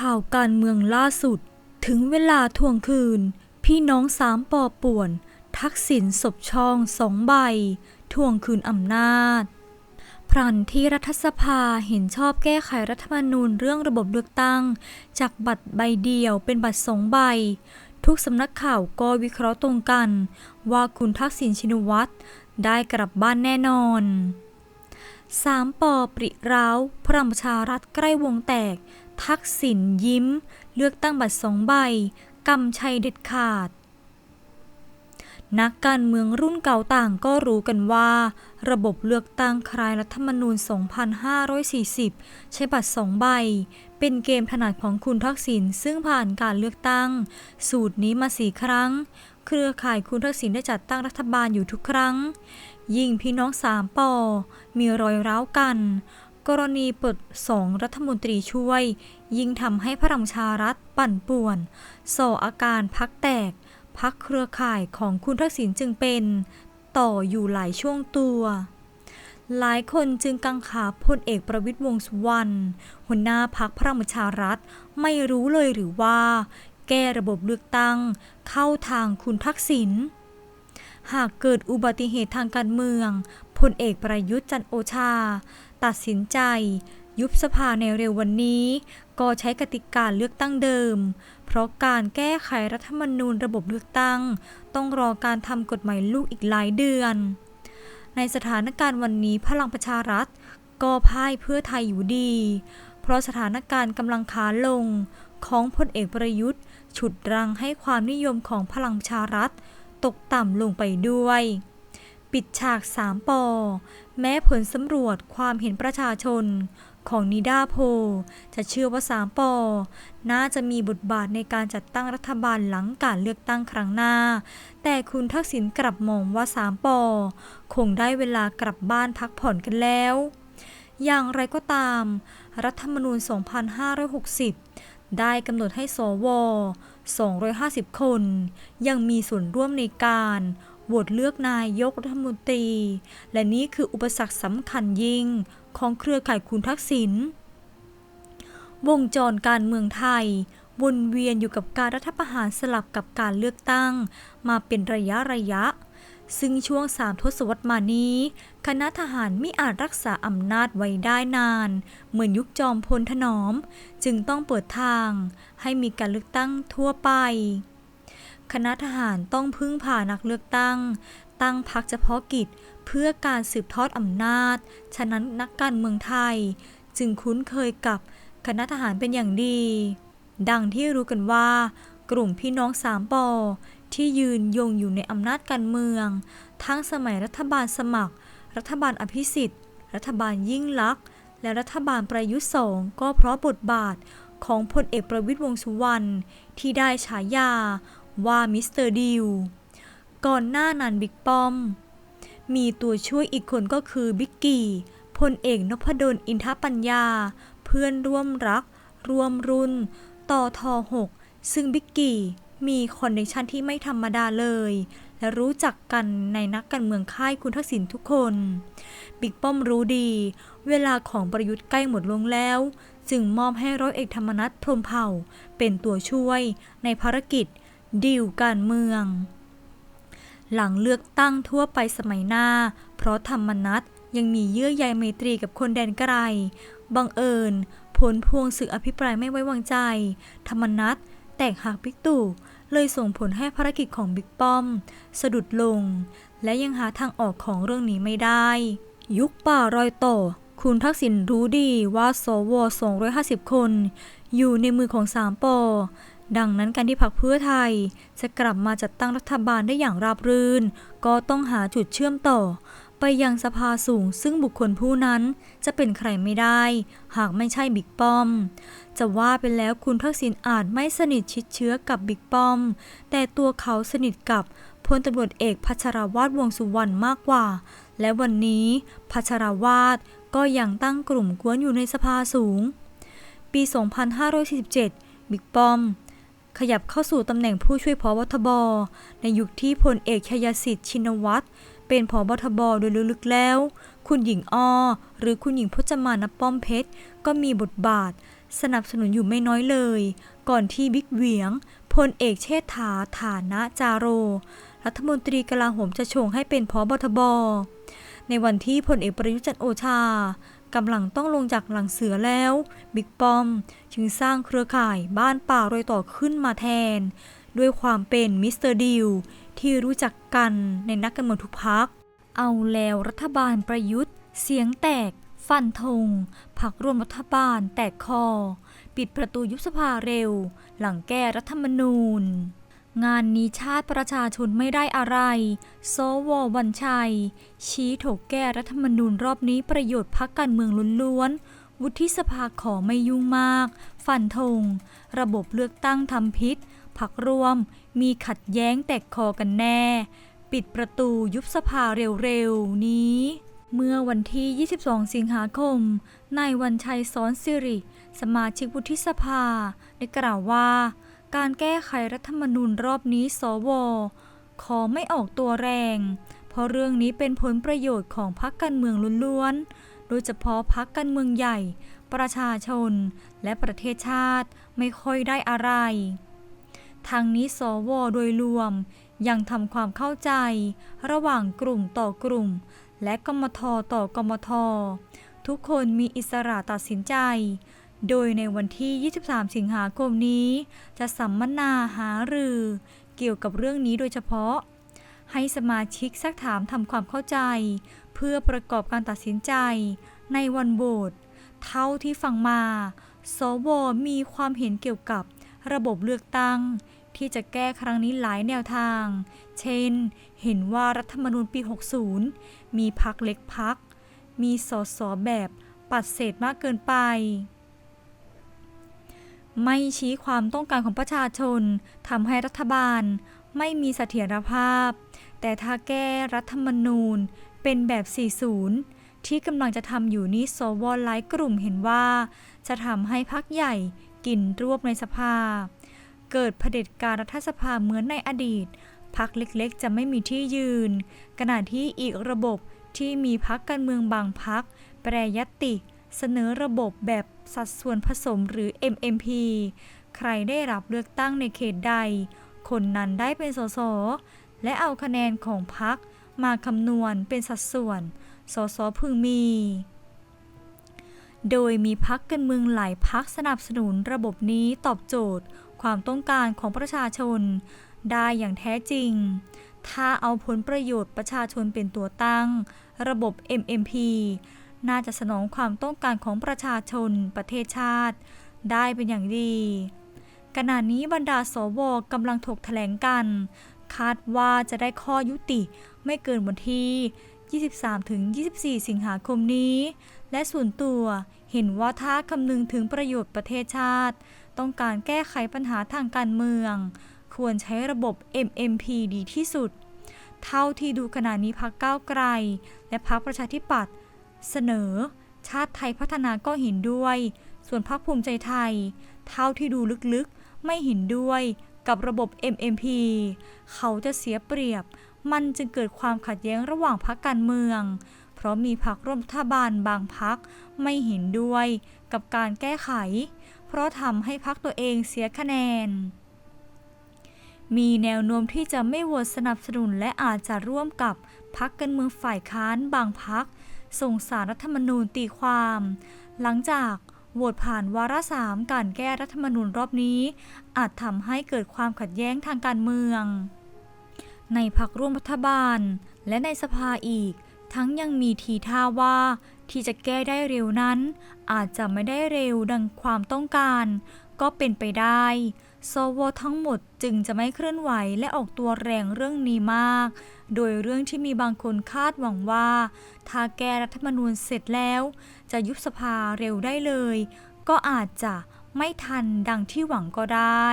ข่าวการเมืองล่าสุด ถึงเวลาทวงคืน พี่น้องสามปอป่วน ทักษิณศพช่องสองใบ ทวงคืนอำนาจ พรันที่รัฐสภาเห็นชอบแก้ไขรัฐธรรมนูญเรื่องระบบเลือกตั้ง จากบัตรใบเดียวเป็นบัตรสองใบ ทุกสำนักข่าวก็วิเคราะห์ตรงกัน ว่าคุณทักษิณชินวัตรได้กลับบ้านแน่นอนสามปอปริร้าวพลังประชารัฐใกล้วงแตก ทักษิณยิ้ม เลือกตั้งบัตรสองใบกำชัยเด็ดขาด นักการเมืองรุ่นเก่าต่างก็รู้กันว่า ระบบเลือกตั้งคลายรัฐธรรมนูญ 2540 ใช้บัตรสองใบ เป็นเกมถนัดของคุณทักษิณซึ่งผ่านการเลือกตั้ง สูตรนี้มาสี่ครั้ง เครือข่ายคุณทักษิณได้จัดตั้งรัฐบาลอยู่ทุกครั้ง ยิ่งพี่น้องสามปอมีรอยร้าวกัน กรณีปลดสองรัฐมนตรีช่วย ยิ่งทำให้พลังประชารัฐปั่นป่วนส่ออาการพักแตก พักเครือข่ายของคุณทักษิณจึงเป็น ต่ออยู่หลายช่วงตัว หลายคนจึงกังขาพลเอกประวิตยวงษ์สุวรรณหัวหน้าพักพลังประชารัฐไม่รู้เลยหรือว่า แก้ระบบเลือกตั้ง เข้าทางคุณทักษิณ หากเกิดอุบัติเหตุทางการเมืองพลเอกประยุทธ์จันโอชา ตัดสินใจ ยุบสภาในเร็ววันนี้ ก็ใช้กติกาเลือกตั้งเดิม เพราะการแก้ไขรัฐธรรมนูญระบบเลือกตั้ง ต้องรอการทำกฎหมายลูกอีกหลายเดือน ในสถานการณ์วันนี้พลังประชารัฐ ก็พ่ายเพื่อไทยอยู่ดี เพราะสถานการณ์กำลังขาลงของพลเอกประยุทธ์ ฉุดรั้งให้ความนิยมของพลังประชารัฐ ตกต่ำลงไปด้วย ปิดฉากสามปอแม้ผลสำรวจความเห็นประชาชนของนิดาโพ จะเชื่อว่าสามปอน่าจะมีบทบาทในการจัดตั้งรัฐบาลหลังการเลือกตั้งครั้งหน้า แต่คุณทักษิณกลับมองว่าสามปอคงได้เวลากลับบ้านพักผ่อนกันแล้ว อย่างไรก็ตาม รัฐธรรมนูญ 2560 ได้กำหนดให้สว 250 คน ยังมีส่วนร่วมในการโหวตเลือกนายกรัฐมนตรี และนี่คืออุปสรรคสำคัญยิ่งของเครือข่ายคุณทักษิณ วงจรการเมืองไทย วนเวียนอยู่กับการรัฐประหารสลับกับการเลือกตั้ง มาเป็นระยะระยะ ซึ่งช่วงสามทศวรรษมานี้ คณะทหารไม่อาจรักษาอำนาจไว้ได้นาน เหมือนยุคจอมพลถนอม จึงต้องเปิดทาง ให้มีการเลือกตั้งทั่วไป คณะทหารต้องพึ่งผ่านักเลือกตั้ง ตั้งพรรคเฉพาะกิจเพื่อการสืบทอดอำนาจ ฉะนั้นนักการเมืองไทย จึงคุ้นเคยกับคณะทหารเป็นอย่างดี ดังที่รู้กันว่ากลุ่มพี่น้องสามปอ ที่ยืนยงอยู่ในอำนาจการเมือง ทั้งสมัยรัฐบาลสมัคร รัฐบาลอภิสิทธิ์ รัฐบาลยิ่งลักษณ์และรัฐบาลประยุทธ์สองก็เพราะบทบาทของพลเอกประวิตยวงษ์สุวรรณที่ได้ฉายาว่ามิสเตอร์ดิวก่อนหน้านั้นบิ๊กป้อม มีตัวช่วยอีกคนก็คือบิ๊กกี้พลเอกนพดลอินทปัญญา เพื่อนร่วมรัก ร่วมรุ่นต่อทอ6ซึ่งบิ๊กกี้ มีคอนเนคชันที่ไม่ธรรมดาเลย และรู้จักกันในนักการเมืองค่ายคุณทักษิณทุกคน บิ๊กป้อมรู้ดี เวลาของประยุทธ์ใกล้หมดลงแล้ว จึงมอบให้ร้อยเอกธรรมนัฐพรมเผ่า เป็นตัวช่วยในภารกิจดีลการเมือง หลังเลือกตั้งทั่วไปสมัยหน้า เพราะธรรมนัฐยังมีเยื่อใยไมตรีกับคนแดนไกล บังเอิญ ผลพวงสึกอภิปรายไม่ไว้วางใจ ธรรมนัฐ แตกหักบิ๊กตู่เลยส่งผลให้ภารกิจของบิ๊กป้อม สะดุดลง และยังหาทางออกของเรื่องนี้ไม่ได้ ยุคป่ารอยต่อ คุณทักษิณรู้ดีว่าสว250 คน อยู่ในมือของสามปอดังนั้นการที่พรรคเพื่อไทย จะกลับมาจัดตั้งรัฐบาลได้อย่างราบรื่น ก็ต้องหาจุดเชื่อมต่อ ไปยังสภาสูงซึ่งบุคคลผู้นั้นจะเป็นใครไม่ได้ หากไม่ใช่บิ๊กป้อม จะว่าไปแล้วคุณทักษิณอาจไม่สนิทชิดเชื้อกับบิ๊กป้อม แต่ตัวเขาสนิทกับพลตำรวจเอกพัชรวาทวงสุวรรณมากกว่า และวันนี้พัชรวาทก็ยังตั้งกลุ่มกวนอยู่ในสภาสูง ปี 2547 บิ๊กป้อม ขยับเข้าสู่ตำแหน่งผู้ช่วยพบทบ ในยุคที่พลเอกชยสิทธิ์ชินวัตร เป็นผอบทบโดยลึกๆแล้ว คุณหญิงอ้อหรือคุณหญิงพจมานป้อมเพชร ก็มีบทบาท สนับสนุนอยู่ไม่น้อยเลย ก่อนที่บิ๊กเหวียงพลเอกเชษฐาฐานะจาโร รัฐมนตรีกลาโหมจะชงให้เป็นพบทบในวันที่พลเอกประยุจันโอชากำลังต้องลงจากหลังเสือแล้ว บิ๊กป้อม จึงสร้างเครือข่ายบ้านป่ารอยต่อขึ้นมาแทน ด้วยความเป็นมิสเตอร์ดิวที่รู้จักกันในนักการเมืองทุกพัก เอาแล้วรัฐบาลประยุทธ์ เสียงแตก ฟันธงพักร่วมรัฐบาลแตกคอ ปิดประตูยุบสภาเร็ว หลังแก้รัฐธรรมนูญ งานนี้ชาติประชาชนไม่ได้อะไรสววันชัย ชี้ถกแก้รัฐธรรมนูญรอบนี้ประโยชน์พักการเมืองล้วนๆวุฒิสภาขอไม่ยุ่งมาก ฟันธง ระบบเลือกตั้งทำพิษ พักร่วม มีขัดแย้งแตกคอกันแน่ ปิดประตูยุบสภาเร็วๆ นี้ เมื่อวันที่ 22 สิงหาคม นายวันชัยสอนสิริ สมาชิกวุฒิสภา ได้กล่าวว่า การแก้ไขรัฐธรรมนูญรอบนี้สว ขอไม่ออกตัวแรง เพราะเรื่องนี้เป็นผลประโยชน์ของพรรคการเมืองล้วนๆ โดยเฉพาะพรรคการเมืองใหญ่ประชาชนและประเทศชาติไม่ค่อยได้อะไร ทางนี้สวโดยรวม ยังทำความเข้าใจ ระหว่างกลุ่มต่อกลุ่ม และกมทต่อกมท ทุกคนมีอิสระตัดสินใจ โดยในวันที่ 23 สิงหาคมนี้ จะสัมมนาหารือ เกี่ยวกับเรื่องนี้โดยเฉพาะ ให้สมาชิกซักถามทำความเข้าใจ เพื่อประกอบการตัดสินใจ ในวันโหวตเท่าที่ฟังมา สวมีความเห็นเกี่ยวกับระบบเลือกตั้ง ที่จะแก้ครั้งนี้หลายแนวทาง เช่น เห็นว่ารัฐธรรมนูญปี 60 มีพักเล็กพัก มีสสแบบปัดเศษมากเกินไป ไม่ชี้ความต้องการของประชาชนทำให้รัฐบาลไม่มีเสถียรภาพ แต่ถ้าแก้รัฐธรรมนูญเป็นแบบ 40 ที่กำลังจะทำอยู่นี้สวหลายกลุ่มเห็นว่า จะทำให้พักใหญ่กินรวบในสภา เกิดเผด็จการรัฐสภาเหมือนในอดีตพักเล็กๆ จะไม่มีที่ยืน ขณะที่อีกระบบที่มีพักการเมืองบางพัก แปรยตติ เสนอระบบแบบสัดส่วนผสมหรือ MMP ใครได้รับเลือกตั้งในเขตใด คนนั้นได้เป็นสส และเอาคะแนนของพักมาคำนวณเป็นสัดส่วน สสพึงมี โดยมีพักการเมืองหลายพักสนับสนุนระบบนี้ตอบโจทย์ ความต้องการของประชาชน ได้อย่างแท้จริง ถ้าเอาผลประโยชน์ประชาชนเป็นตัวตั้ง ระบบ MMP น่าจะสนองความต้องการของประชาชนประเทศชาติ ได้เป็นอย่างดีขณะนี้บรรดาสวกำลังถกแถลงกัน คาดว่าจะได้ข้อยุติไม่เกินวันที่ 23-24 สิงหาคมนี้ และส่วนตัวเห็นว่าถ้าคำนึงถึงประโยชน์ประเทศชาติ ต้องการแก้ไขปัญหาทางการเมือง ควรใช้ระบบ MMP ดีที่สุด เท่าที่ดูขณะนี้พักก้าวไกล และพักประชาธิปัตย์เสนอ ชาติไทยพัฒนาก็เห็นด้วย ส่วนพักภูมิใจไทย เท่าที่ดูลึกๆไม่เห็นด้วยกับระบบ MMP เขาจะเสียเปรียบ มันจึงเกิดความขัดแย้งระหว่างพักการเมือง เพราะมีพักร่วมรัฐบาลบางพักไม่เห็นด้วยกับการแก้ไข เพราะทำให้พักตัวเองเสียคะแนน มีแนวโน้มที่จะไม่โหวตสนับสนุนและอาจจะร่วมกับพักการเมืองฝ่ายค้านบางพักส่งสารรัฐธรรมนูญตีความ หลังจากโหวตผ่านวาระสามการแก้รัฐธรรมนูญรอบนี้ อาจทำให้เกิดความขัดแย้งทางการเมือง ในพักร่วมรัฐบาล และในสภาอีก ทั้งยังมีทีท่าว่าที่จะแก้ได้เร็วนั้น อาจจะไม่ได้เร็วดังความต้องการ ก็เป็นไปได้สวทั้งหมดจึงจะไม่เคลื่อนไหวและออกตัวแรงเรื่องนี้มาก โดยเรื่องที่มีบางคนคาดหวังว่า ถ้าแก้รัฐธรรมนูญเสร็จแล้ว จะยุบสภาเร็วได้เลย ก็อาจจะไม่ทันดังที่หวังก็ได้